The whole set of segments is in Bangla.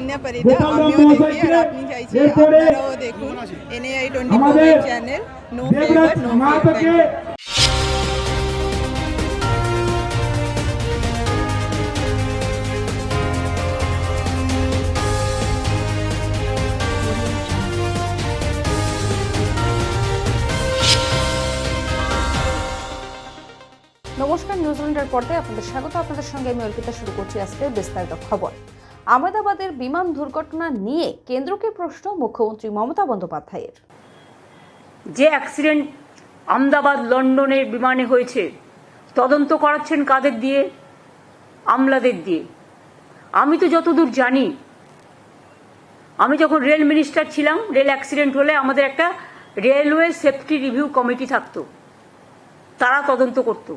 চৈতন্য পরিদা। আমিও দেখি আর আপনি চাইছি আপনারাও দেখুন। NAI twenty four channel no favour no favour নমস্কার নিউজিল্যান্ডের পর্দায় আপনাদের স্বাগত। আপনাদের সঙ্গে আমি অর্পিতা শুরু করছি আজকের বিস্তারিত খবর। আহমেদাবাদের বিমান দুর্ঘটনা নিয়ে কেন্দ্রকে প্রশ্ন মুখ্যমন্ত্রী মমতা বন্দ্যোপাধ্যায়ের। যে অ্যাক্সিডেন্ট আহমেদাবাদ লন্ডনের বিমানে হয়েছে, তদন্ত করাচ্ছেন কাদের দিয়ে? আমলাদের দিয়ে। আমি তো যতদূর জানি, আমি যখন রেল মিনিস্টার ছিলাম, রেল অ্যাক্সিডেন্ট হলে আমাদের একটা রেলওয়ে সেফটি রিভিউ কমিটি থাকতো। তারা তদন্ত করতো।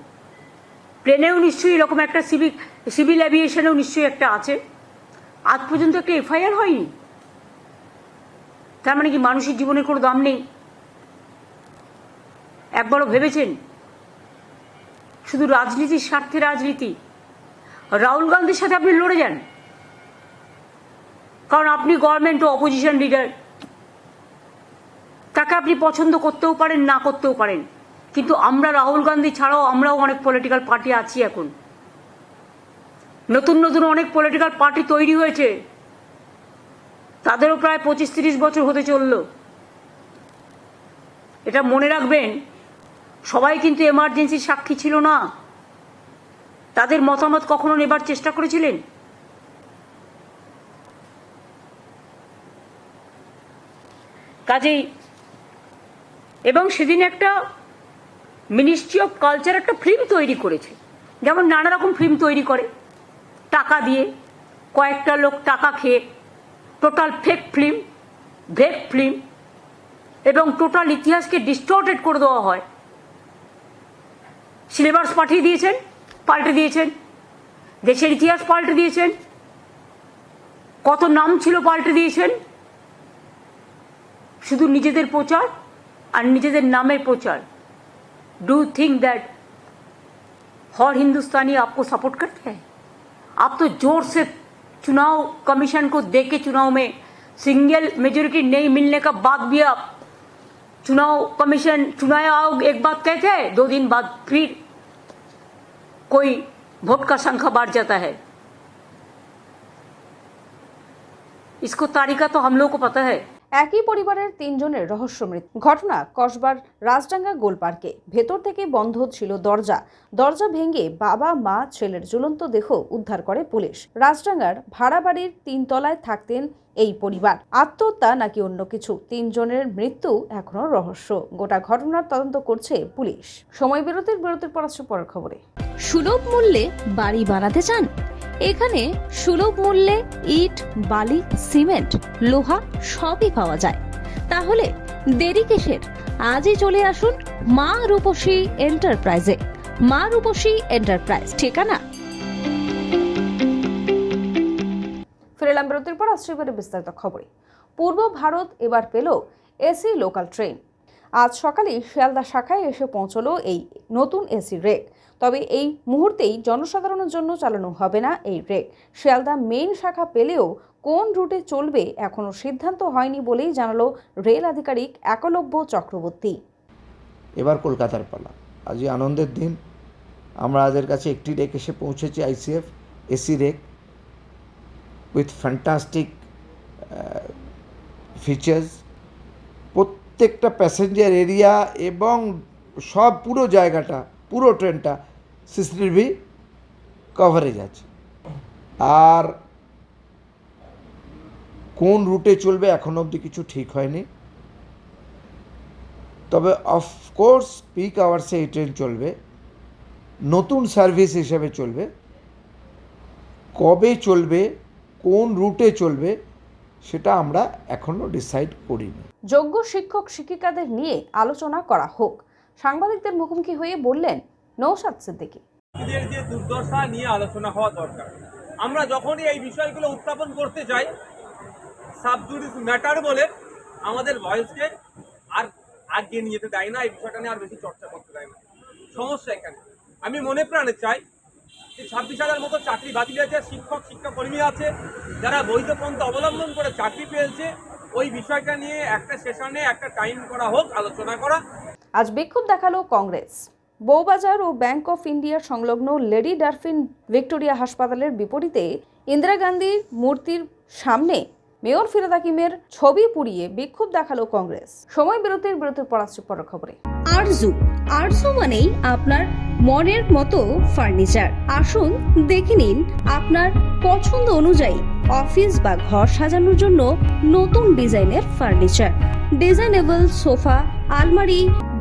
প্লেনেও নিশ্চয়ই এরকম একটা সিভিল সিভিল অ্যাভিয়েশনেও নিশ্চয়ই একটা আছে। আজ পর্যন্ত একটা এফআইআর হয়নি? তার মানে কি মানুষের জীবনের কোনো দাম নেই? একবারও ভেবেছেন? শুধু রাজনীতির স্বার্থে রাজনীতি। রাহুল গান্ধীর সাথে আপনি লড়ে যান। কারণ আপনি গভর্নমেন্ট ও অপোজিশন লিডার তাকে আপনি পছন্দ করতেও পারেন, না করতেও পারেন। কিন্তু আমরা রাহুল গান্ধী ছাড়াও আমরাও অনেক পলিটিক্যাল পার্টি আছি এখন। নতুন নতুন অনেক পলিটিক্যাল পার্টি তৈরি হয়েছে। তাদেরও প্রায় পঁচিশ তিরিশ বছর হতে চলল। এটা মনে রাখবেন, সবাই কিন্তু এমার্জেন্সির সাক্ষী ছিল না। তাদের মতামত কখনো নেবার চেষ্টা করেছিলেন? কাজেই এবং সেদিন একটা মিনিস্ট্রি অফ কালচার একটা ফিল্ম তৈরি করেছে। যেমন নানা রকম ফিল্ম তৈরি করে। টাকা দিয়ে কয়েকটা লোক টাকা খেয়ে টোটাল ফেক ফিল্ম ভেক ফিল্ম এবং টোটাল ইতিহাসকে ডিস্টর্টেড করে দেওয়া হয়। সিলেবাস পাঠিয়ে দিয়েছেন, পাল্টে দিয়েছেন, দেশের ইতিহাস পাল্টে দিয়েছেন, কত নাম ছিল পাল্টে দিয়েছেন। শুধু নিজেদের প্রচার আর নিজেদের নামের প্রচার। ডু থিঙ্ক দ্যাট হর হিন্দুস্তানি আপকো সাপোর্ট করতে হয় आप तो ज़ोर से चुनाव कमीशन को दे के चुनाव में सिंगल मेजोरिटी नहीं मिलने का बाद भी आप चुनाव कमीशन चुनाव आयोग एक बात कहते हैं दो दिन बाद फिर कोई वोट का संख्या बढ़ जाता है। इसको तारीखा तो हम लोग को पता है। একই পরিবারের তিনজনের রহস্য মৃত্যু। ঘটনা কসবার রাজডাঙ্গা গোল পার্কে। ভেতর থেকে বন্ধ ছিল দরজা। দরজা ভেঙে বাবা, মা, ছেলের ঝুলন্ত দেহ উদ্ধার করে পুলিশ। রাজডাঙ্গার ভাড়া বাড়ির তিনতলায় থাকতেন এই পরিবার। আত্মহত্যা নাকি অন্য কিছু? তিনজনের মৃত্যু এখনও রহস্য। গোটা ঘটনার তদন্ত করছে পুলিশ। সময় বিরতির বিরতির পর আসছে পরের খবরে। সুলভ মূল্যে বাড়ি বানাতে চান? এখানে সুলভ মূল্যে ইট, বালি, সিমেন্ট, লোহা সবই পাওয়া যায়। তাহলে দেরি কিসের? আজই চলে আসুন মা রূপসী এন্টারপ্রাইজে। মা রূপসী এন্টারপ্রাইজ, ঠিকানা? ফিরেলাম বিরতির পর, আসছে এবারে বিস্তারিত খবরে। পূর্ব ভারত এবার পেল এসি লোকাল ট্রেন। আজ সকালে শিয়ালদা শাখায় এসে পৌঁছলো এই নতুন এসি রেক। তবে এই মুহূর্তেই জনসাধারণের জন্য চালানো হবে না এই রেক শিয়ালদা মেইন শাখা পেলেও কোন রুটে চলবে এখনও সিদ্ধান্ত হয়নি বলেই জানালো রেল আধিকারিক একলব্য চক্রবর্তী। এবার কলকাতার পালা। আজই আনন্দের দিন। আমরা আমাদের কাছে একটি রেক এসে পৌঁছেছি ICF AC rake with fantastic features প্রত্যেকটা প্যাসেঞ্জার এরিয়া এবং সব পুরো জায়গাটা, পুরো ট্রেনটা সিসিটিভি কভারেজ আছে। আর কোন রুটে চলবে এখনও অবধি কিছু ঠিক হয়নি। তবে অফকোর্স পিক আওয়ার্সে এই ট্রেন চলবে। নতুন সার্ভিস হিসেবে চলবে। কবে চলবে, কোন রুটে চলবে, সেটা আমরা এখনও ডিসাইড করিনি। যোগ্য শিক্ষক শিক্ষিকাদের নিয়ে আলোচনা করা হোক। সাংবাদিকদের মুখোমুখি হয়ে বললেন নৌসাদ সিদ্দিকী যে দুর্দশা নিয়ে আলোচনা হওয়া দরকার। আমরা যখনই এই বিষয়গুলো উত্থাপন করতে চাই সাবজুডিস ম্যাটার বলে আমাদের ভয়েসকে আর আগিয়ে নিয়ে যেতে দেয় না এই বিষয়টা নিয়ে আর বেশি চর্চা করতে দেয় না। সমস্যা এখানে। আমি মনে প্রাণে চাই যে ছাব্বিশ হাজার মতো চাকরি বাতিল হয়েছে শিক্ষক শিক্ষাকর্মী আছে যারা বৈধ পন্থা অবলম্বন করে চাকরি পেয়েছে ওই বিষয়টা নিয়ে একটা সেশনে একটা টাইম করা হোক আলোচনা করা। আজ বিক্ষোভ দেখাল কংগ্রেস। বউবাজার ও ব্যাংক অফ ইন্ডিয়ার সংলগ্ন লেডি ডারফিন ভিক্টোরিয়া হাসপাতালের বিপরীতে ইন্দিরা গান্ধীর মূর্তির সামনে মেয়র ফিরাদ হাকিমের ছবি পুড়িয়ে বিক্ষোভ দেখাল কংগ্রেস। সময় বিরতির বিরতির পড়াচ্ছি পরের খবরে। আরজু আরজু মানেই আপনার মনের মতো ফার্নিচার। আসুন দেখে নিন আপনার পছন্দ অনুযায়ী অফিস বা ঘর সাজানোর জন্য নতুন ডিজাইনের ফার্নিচার। ডিজাইনেবল সোফা, আলমারি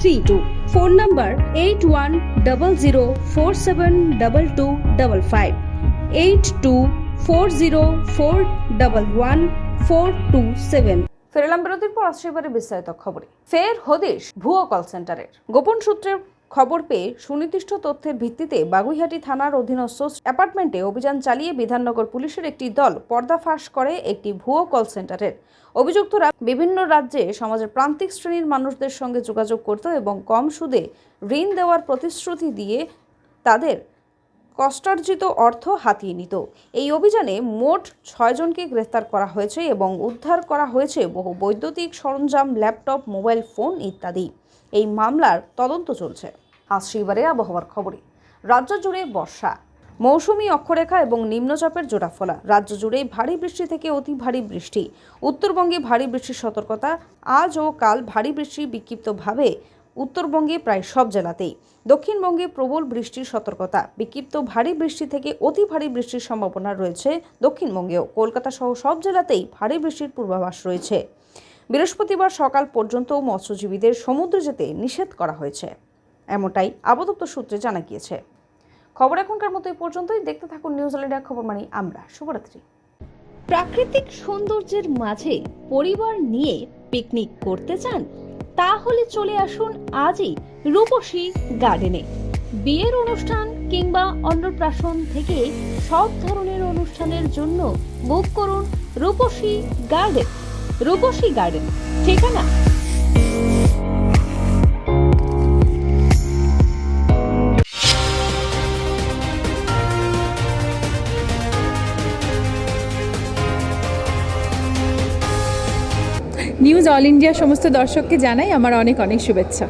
three two phone number eight one double zero four seven double two double five eight two four zero four double one four two seven ফেরলাম বিরতির পর আসছে এবারে বিস্তারিত খবরে। ফের হদেশ ভুয়ো কল সেন্টারের গোপন সূত্রের খবর পেয়ে সুনির্দিষ্ট তথ্যের ভিত্তিতে বাগুইহাটি থানার অধীনস্থ অ্যাপার্টমেন্টে অভিযান চালিয়ে বিধাননগর পুলিশের একটি দল পর্দাফাঁস করে একটি ভুয়ো কল সেন্টারের। অভিযুক্তরা বিভিন্ন রাজ্যে সমাজের প্রান্তিক শ্রেণির মানুষদের সঙ্গে যোগাযোগ করত এবং কম সুদে ঋণ দেওয়ার প্রতিশ্রুতি দিয়ে তাদের কষ্টার্জিত অর্থ হাতিয়ে নিত। এই অভিযানে মোট ছয়জনকে গ্রেফতার করা হয়েছে এবং উদ্ধার করা হয়েছে বহু বৈদ্যুতিক সরঞ্জাম, ল্যাপটপ, মোবাইল ফোন ইত্যাদি। এই মামলার তদন্ত চলছে। আজ এবারে আবহাওয়ার খবরে রাজ্য জুড়ে বর্ষা, মৌসুমি অক্ষরেখা এবং নিম্নচাপের জোড়াফলা। রাজ্য জুড়ে ভারী বৃষ্টি থেকে অতি ভারী বৃষ্টি। উত্তরবঙ্গে ভারী বৃষ্টির সতর্কতা। আজ ও কাল ভারী বৃষ্টি বিক্ষিপ্তভাবে উত্তরবঙ্গে প্রায় সব জেলাতেই। দক্ষিণবঙ্গে প্রবল বৃষ্টির সতর্কতা। বিক্ষিপ্ত ভারী বৃষ্টি থেকে অতি ভারী বৃষ্টির সম্ভাবনা রয়েছে দক্ষিণবঙ্গেও। কলকাতা সহ সব জেলাতেই ভারী বৃষ্টির পূর্বাভাস রয়েছে। বৃহস্পতিবার সকাল পর্যন্ত মৎস্যজীবীদের সমুদ্রে যেতে নিষেধ করা হয়েছে। এমনটাই আবদপ্ত সূত্রে জানা গিয়েছে। খবর এখনকার মতো এই পর্যন্তই। দেখতে থাকুন নিউজ আলিডা খবর মানে আমরা, শুভরাত্রি। প্রাকৃতিক সৌন্দর্যের মাঝে পরিবার নিয়ে পিকনিক করতে চান? তাহলে চলে আসুন আজই রূপসী গার্ডেনে। বিয়ের অনুষ্ঠান কিংবা অন্নপ্রাশন থেকে সব ধরনের অনুষ্ঠানের জন্য বুক করুন রূপসী গার্ডেন। রূপসী গার্ডেন ঠিকানা? নিউজ অল ইন্ডিয়া সমস্ত দর্শককে জানাই আমার অনেক অনেক শুভেচ্ছা।